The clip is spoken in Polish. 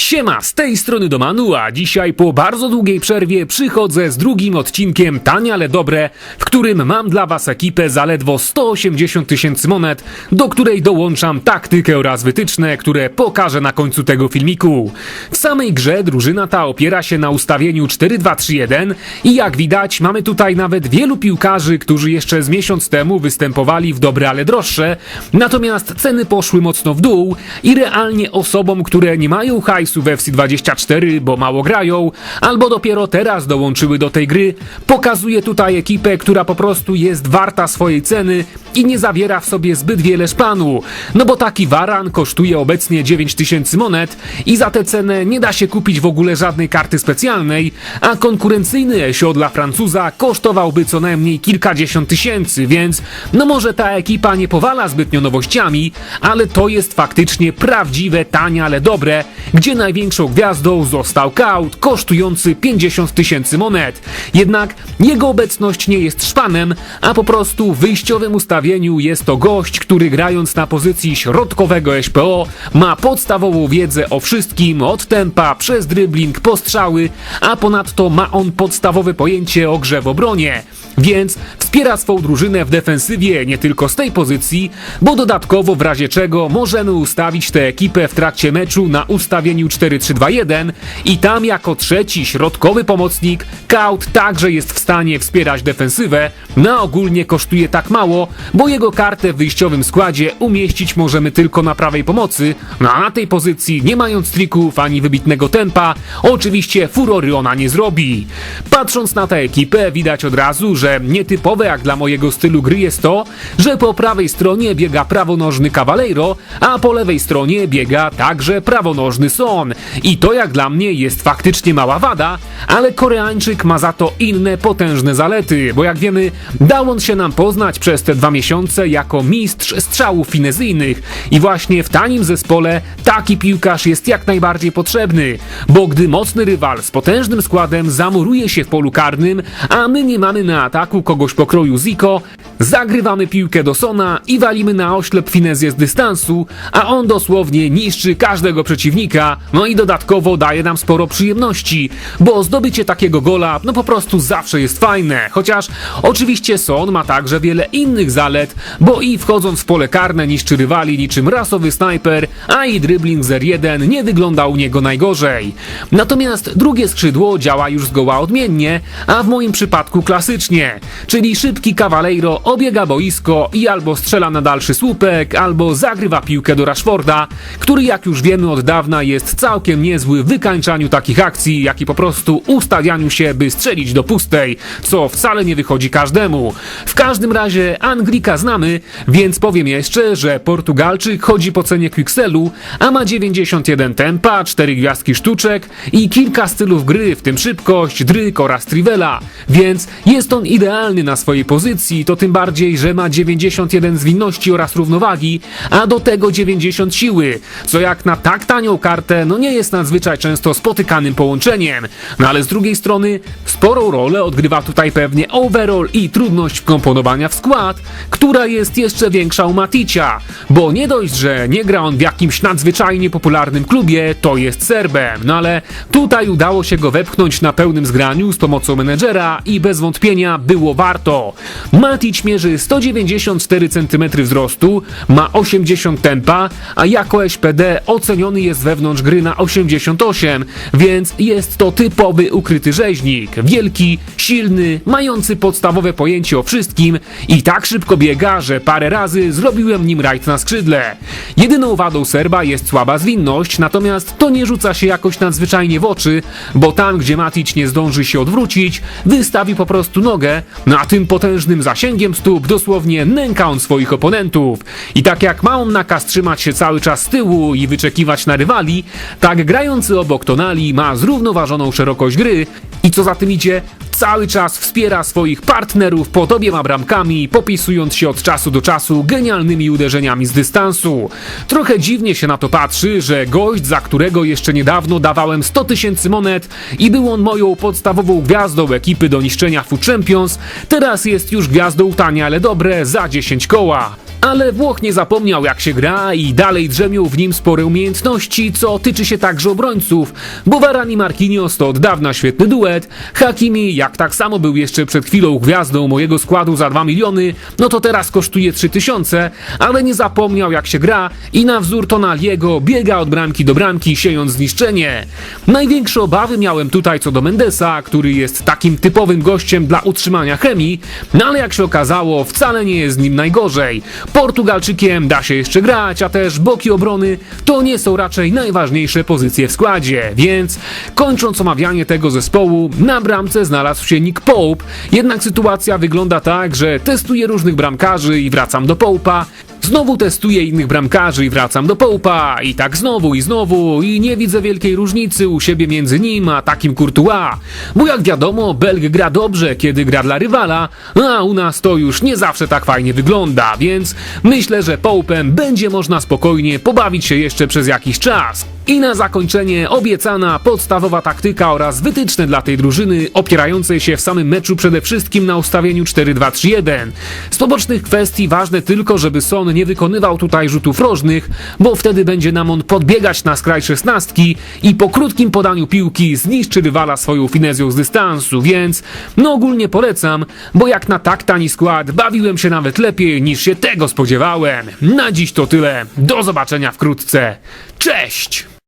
Siema, z tej strony Domanu, a dzisiaj po bardzo długiej przerwie przychodzę z drugim odcinkiem Tanie, ale dobre, w którym mam dla was ekipę zaledwo 180 tysięcy monet, do której dołączam taktykę oraz wytyczne, które pokażę na końcu tego filmiku. W samej grze drużyna ta opiera się na ustawieniu 4-2-3-1 i jak widać mamy tutaj nawet wielu piłkarzy, którzy jeszcze z miesiąc temu występowali w dobre, ale droższe, natomiast ceny poszły mocno w dół i realnie osobom, które nie mają hajsu w FC24, bo mało grają, albo dopiero teraz dołączyły do tej gry, pokazuje tutaj ekipę, która po prostu jest warta swojej ceny i nie zawiera w sobie zbyt wiele szpanu. No bo taki waran kosztuje obecnie 9000 monet i za tę cenę nie da się kupić w ogóle żadnej karty specjalnej, a konkurencyjny Esio dla Francuza kosztowałby co najmniej kilkadziesiąt tysięcy, więc no może ta ekipa nie powala zbytnio nowościami, ale to jest faktycznie prawdziwe, tanie, ale dobre, gdzie największą gwiazdą został Kaut, kosztujący 50 tysięcy monet. Jednak jego obecność nie jest szpanem, a po prostu wyjściowym ustawieniu jest to gość, który grając na pozycji środkowego SPO ma podstawową wiedzę o wszystkim, od tempa, przez dribbling, postrzały, a ponadto ma on podstawowe pojęcie o grze w obronie. Więc wspiera swą drużynę w defensywie nie tylko z tej pozycji, bo dodatkowo w razie czego możemy ustawić tę ekipę w trakcie meczu na ustawieniu 4-3-2-1 i tam jako trzeci środkowy pomocnik Kaut także jest w stanie wspierać defensywę, no ogólnie kosztuje tak mało, bo jego kartę w wyjściowym składzie umieścić możemy tylko na prawej pomocy, no a na tej pozycji nie mając trików ani wybitnego tempa, oczywiście furory ona nie zrobi. Patrząc na tę ekipę widać od razu, że nietypowe jak dla mojego stylu gry jest to, że po prawej stronie biega prawonożny Cavaleiro, a po lewej stronie biega także prawonożny Son. I to jak dla mnie jest faktycznie mała wada, ale Koreańczyk ma za to inne potężne zalety, bo jak wiemy, dał on się nam poznać przez te dwa miesiące jako mistrz strzałów finezyjnych i właśnie w tanim zespole taki piłkarz jest jak najbardziej potrzebny, bo gdy mocny rywal z potężnym składem zamuruje się w polu karnym, a my nie mamy na ataku kogoś pokroju Zico, zagrywamy piłkę do Sona i walimy na oślep finezję z dystansu, a on dosłownie niszczy każdego przeciwnika, no i dodatkowo daje nam sporo przyjemności, bo zdobycie takiego gola no po prostu zawsze jest fajne, chociaż oczywiście Son ma także wiele innych zalet, bo i wchodząc w pole karne niszczy rywali niczym rasowy snajper, a i dribbling 0-1 nie wygląda u niego najgorzej. Natomiast drugie skrzydło działa już zgoła odmiennie, a w moim przypadku klasycznie, czyli szybki Cavaleiro obiega boisko i albo strzela na dalszy słupek, albo zagrywa piłkę do Rashforda, który jak już wiemy od dawna jest całkiem niezły w wykańczaniu takich akcji, jak i po prostu ustawianiu się, by strzelić do pustej, co wcale nie wychodzi każdemu. W każdym razie Anglika znamy, więc powiem jeszcze, że Portugalczyk chodzi po cenie Quixelu, a ma 91 tempa, 4 gwiazdki sztuczek i kilka stylów gry, w tym szybkość, dryk oraz trivela, więc jest on idealny na swojej pozycji, to tym bardziej, że ma 91 zwinności oraz równowagi, a do tego 90 siły, co jak na tak tanią kartę, no nie jest nadzwyczaj często spotykanym połączeniem. No ale z drugiej strony, sporą rolę odgrywa tutaj pewnie overall i trudność wkomponowania w skład, która jest jeszcze większa u Maticia, bo nie dość, że nie gra on w jakimś nadzwyczajnie popularnym klubie, to jest Serbem, no ale tutaj udało się go wepchnąć na pełnym zgraniu z pomocą menedżera i bez wątpienia było warto. Matic mierzy 194 cm wzrostu, ma 80 tempa, a jako SPD oceniony jest wewnątrz gry na 88, więc jest to typowy ukryty rzeźnik. Wielki, silny, mający podstawowe pojęcie o wszystkim i tak szybko biega, że parę razy zrobiłem nim rajd na skrzydle. Jedyną wadą Serba jest słaba zwinność, natomiast to nie rzuca się jakoś nadzwyczajnie w oczy, bo tam, gdzie Matic nie zdąży się odwrócić, wystawi po prostu nogę, no a tym potężnym zasięgiem stóp dosłownie nęka on swoich oponentów. I tak jak ma on nakaz trzymać się cały czas z tyłu i wyczekiwać na rywali, tak grający obok Tonali ma zrównoważoną szerokość gry i co za tym idzie, cały czas wspiera swoich partnerów pod obiema bramkami, popisując się od czasu do czasu genialnymi uderzeniami z dystansu. Trochę dziwnie się na to patrzy, że gość, za którego jeszcze niedawno dawałem 100 tysięcy monet i był on moją podstawową gwiazdą ekipy do niszczenia Food Champions, teraz jest już gwiazdą tania, ale dobre za 10 koła. Ale Włoch nie zapomniał jak się gra i dalej drzemią w nim spore umiejętności, co tyczy się także obrońców, bo Varane i Marquinhos to od dawna świetny duet, Hakimi jak tak samo był jeszcze przed chwilą gwiazdą mojego składu za 2 miliony, no to teraz kosztuje 3000, ale nie zapomniał jak się gra i na wzór Tonaliego biega od bramki do bramki siejąc zniszczenie. Największe obawy miałem tutaj co do Mendesa, który jest takim typowym gościem dla utrzymania chemii, no ale jak się okazało wcale nie jest z nim najgorzej. Portugalczykiem da się jeszcze grać, a też boki obrony to nie są raczej najważniejsze pozycje w składzie, więc kończąc omawianie tego zespołu, na bramce znalazł się Nick Pope, jednak sytuacja wygląda tak, że testuję różnych bramkarzy i wracam do Pope'a, Znowu testuję innych bramkarzy i wracam do Połpa. I tak znowu i znowu. I nie widzę wielkiej różnicy u siebie między nim a takim Courtois. Bo jak wiadomo, Belg gra dobrze, kiedy gra dla rywala, a u nas to już nie zawsze tak fajnie wygląda, więc myślę, że Połpem będzie można spokojnie pobawić się jeszcze przez jakiś czas. I na zakończenie obiecana podstawowa taktyka oraz wytyczne dla tej drużyny, opierającej się w samym meczu przede wszystkim na ustawieniu 4-2-3-1. Z pobocznych kwestii ważne tylko, żeby Son nie wykonywał tutaj rzutów rożnych, bo wtedy będzie nam on podbiegać na skraj szesnastki i po krótkim podaniu piłki zniszczy rywala swoją finezją z dystansu, więc no ogólnie polecam, bo jak na tak tani skład bawiłem się nawet lepiej niż się tego spodziewałem. Na dziś to tyle, do zobaczenia wkrótce, cześć!